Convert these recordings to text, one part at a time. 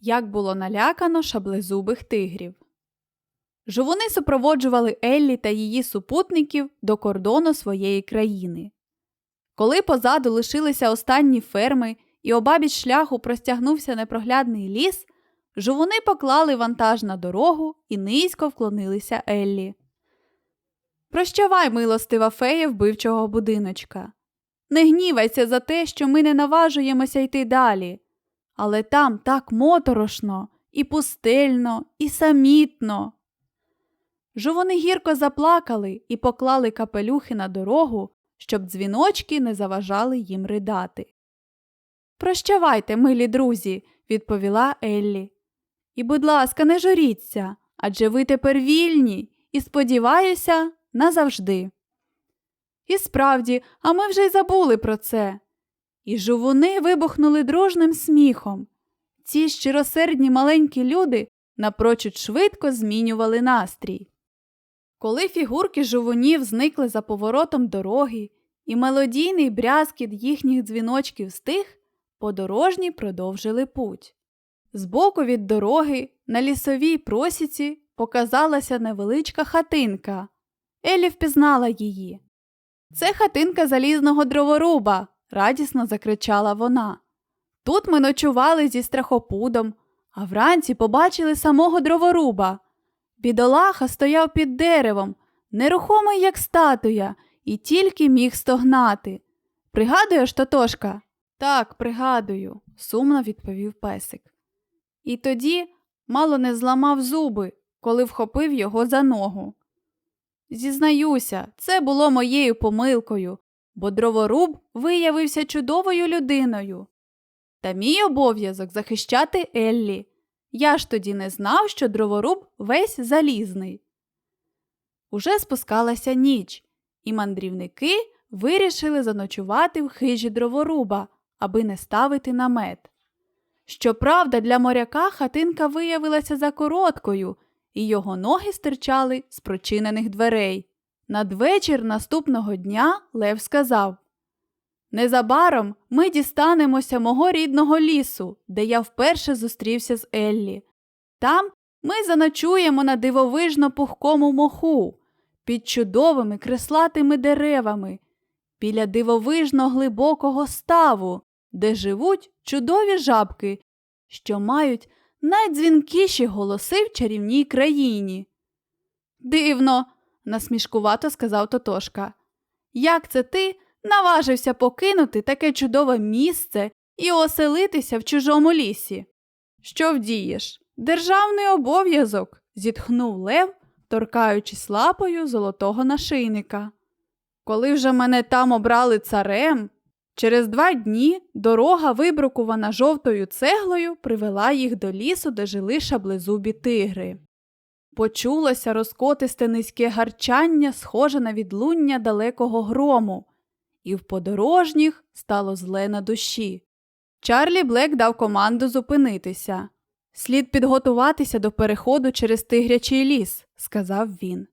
як було налякано шаблезубих тигрів. Жовуни супроводжували Еллі та її супутників до кордону своєї країни. Коли позаду лишилися останні ферми і обабіч шляху простягнувся непроглядний ліс, жовуни поклали вантаж на дорогу і низько вклонилися Еллі. Прощавай, милостива фея вбивчого будиночка. Не гнівайся за те, що ми не наважуємося йти далі. Але там так моторошно, і пустельно, і самітно. Жовони гірко заплакали і поклали капелюхи на дорогу, щоб дзвіночки не заважали їм ридати. Прощавайте, милі друзі, відповіла Еллі. І, будь ласка, не журіться, адже ви тепер вільні і, сподіваюся, назавжди. І справді, а ми вже й забули про це. І жувуни вибухнули дружним сміхом. Ці щиросердні маленькі люди напрочуд швидко змінювали настрій. Коли фігурки жувунів зникли за поворотом дороги, і мелодійний брязкіт їхніх дзвіночків стих, подорожні продовжили путь. Збоку від дороги на лісовій просіці показалася невеличка хатинка. Елі впізнала її. Це хатинка залізного дроворуба, радісно закричала вона. Тут ми ночували зі страхопудом, а вранці побачили самого дроворуба. Бідолаха стояв під деревом, нерухомий, як статуя, і тільки міг стогнати. Пригадуєш, Тотошка? Так, пригадую, сумно відповів песик. І тоді мало не зламав зуби, коли вхопив його за ногу. Зізнаюся, це було моєю помилкою, бо дроворуб виявився чудовою людиною. Та мій обов'язок захищати Еллі. Я ж тоді не знав, що дроворуб весь залізний. Уже спускалася ніч, і мандрівники вирішили заночувати в хижі дроворуба, аби не ставити намет. Щоправда, для моряка хатинка виявилася закороткою, і його ноги стирчали з прочинених дверей. Надвечір наступного дня Лев сказав Незабаром ми дістанемося мого рідного лісу, де я вперше зустрівся з Еллі. Там ми заночуємо на дивовижно пухкому моху, під чудовими креслатими деревами, біля дивовижно глибокого ставу, де живуть чудові жабки, що мають найдзвінкіші голоси в чарівній країні. Дивно, насмішкувато сказав Тотошка. Як це ти наважився покинути таке чудове місце і оселитися в чужому лісі? Що вдієш? Державний обов'язок, зітхнув Лев, торкаючись лапою золотого нашийника. Коли вже мене там обрали царем, через два дні дорога, вибрукувана жовтою цеглою, привела їх до лісу, де жили шаблезубі тигри. Почулося розкотисте низьке гарчання, схоже на відлуння далекого грому, і в подорожніх стало зле на душі. Чарлі Блек дав команду зупинитися. Слід підготуватися до переходу через тигрячий ліс, сказав він.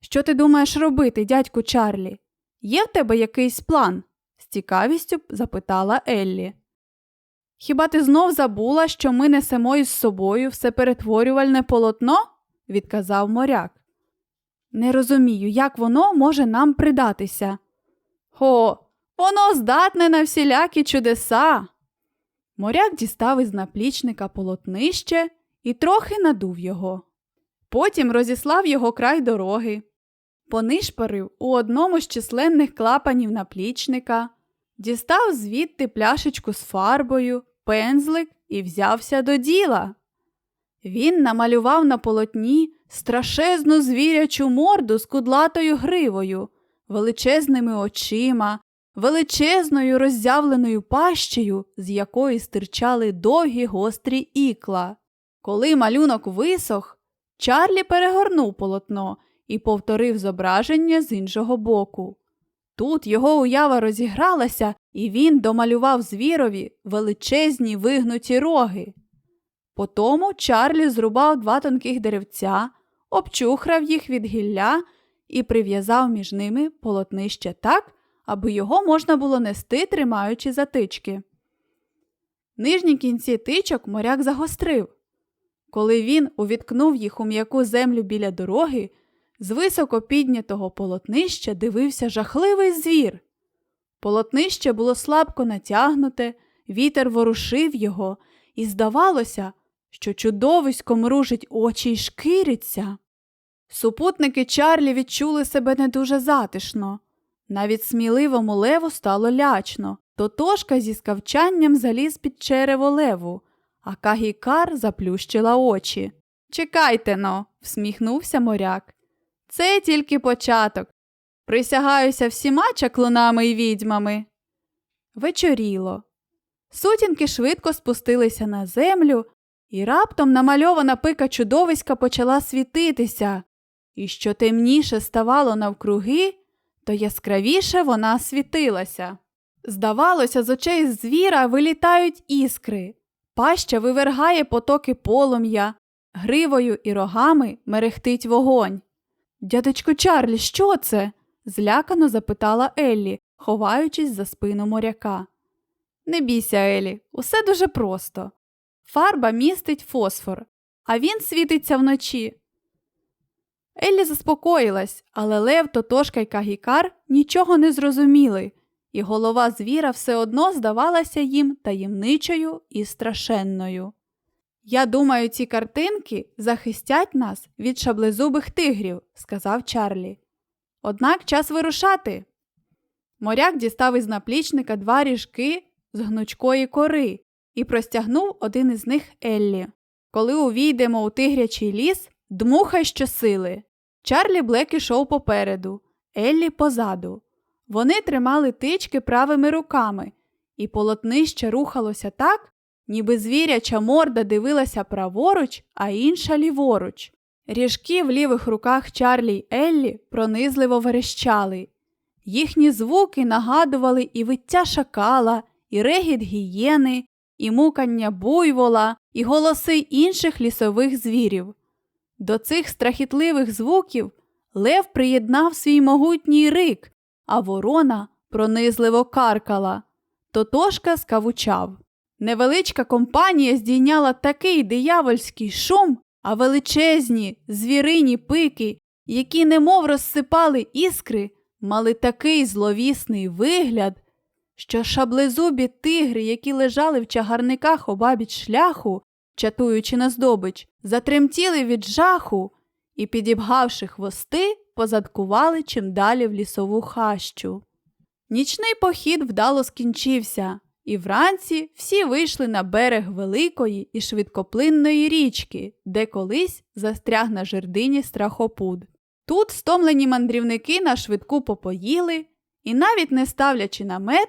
Що ти думаєш робити, дядьку Чарлі? Є в тебе якийсь план? з цікавістю запитала Еллі. Хіба ти знов забула, що ми несемо із собою все перетворювальне полотно? Відказав моряк. Не розумію, як воно може нам придатися. О, воно здатне на всілякі чудеса. Моряк дістав із наплічника полотнище і трохи надув його. Потім розіслав його край дороги, понишпарив у одному з численних клапанів наплічника, дістав звідти пляшечку з фарбою, пензлик і взявся до діла. Він намалював на полотні страшезну звірячу морду з кудлатою гривою, величезними очима, величезною роззявленою пащею, з якої стирчали довгі гострі ікла. Коли малюнок висох, Чарлі перегорнув полотно і повторив зображення з іншого боку. Тут його уява розігралася, і він домалював звірові величезні вигнуті роги. Потому Чарлі зрубав два тонких деревця, обчухрав їх від гілля і прив'язав між ними полотнище так, аби його можна було нести, тримаючи затички. Нижні кінці тичок моряк загострив. Коли він увіткнув їх у м'яку землю біля дороги, з високо піднятого полотнища дивився жахливий звір. Полотнище було слабко натягнуте, вітер ворушив його, і здавалося, що чудовисько мружить очі й шкіриться. Супутники Чарлі відчули себе не дуже затишно. Навіть сміливому леву стало лячно. Тотошка зі скавчанням заліз під черево леву, а Кагікар заплющила очі. Чекайте но, всміхнувся моряк. Це тільки початок. Присягаюся всіма чаклунами й відьмами. Вечоріло. Сутінки швидко спустилися на землю, і раптом намальована пика чудовиська почала світитися, і що темніше ставало навкруги, то яскравіше вона світилася. Здавалося, з очей звіра вилітають іскри, паща вивергає потоки полум'я, гривою і рогами мерехтить вогонь. Дядечко Чарлі, що це? злякано запитала Еллі, ховаючись за спину моряка. Не бійся, Елі, усе дуже просто. Фарба містить фосфор, а він світиться вночі. Еллі заспокоїлась, але Лев, Тотошка й Кагікар нічого не зрозуміли, і голова звіра все одно здавалася їм таємничою і страшенною. Я думаю, ці картинки захистять нас від шаблезубих тигрів, сказав Чарлі. Однак час вирушати. Моряк дістав із наплічника два ріжки з гнучкої кори і простягнув один із них Еллі. Коли увійдемо у тигрячий ліс, дмухай щосили. Чарлі Блек ішов попереду, Еллі позаду. Вони тримали тички правими руками, і полотнище рухалося так, ніби звіряча морда дивилася праворуч, а інша ліворуч. Ріжки в лівих руках Чарлі й Еллі пронизливо верещали. Їхні звуки нагадували і виття шакала, і регіт гієни, і мукання буйвола, і голоси інших лісових звірів. До цих страхітливих звуків Лев приєднав свій могутній рик, а ворона пронизливо каркала. Тотошка скавучав. Невеличка компанія здійняла такий диявольський шум, а величезні звірині пики, які немов розсипали іскри, мали такий зловісний вигляд, що шаблезубі тигри, які лежали в чагарниках обабіч шляху, чатуючи на здобич, затремтіли від жаху і, підібгавши хвости, позадкували чим далі в лісову хащу. Нічний похід вдало скінчився, і вранці всі вийшли на берег великої і швидкоплинної річки, де колись застряг на жердині страхопуд. Тут стомлені мандрівники на швидку попоїли і, навіть не ставлячи намет,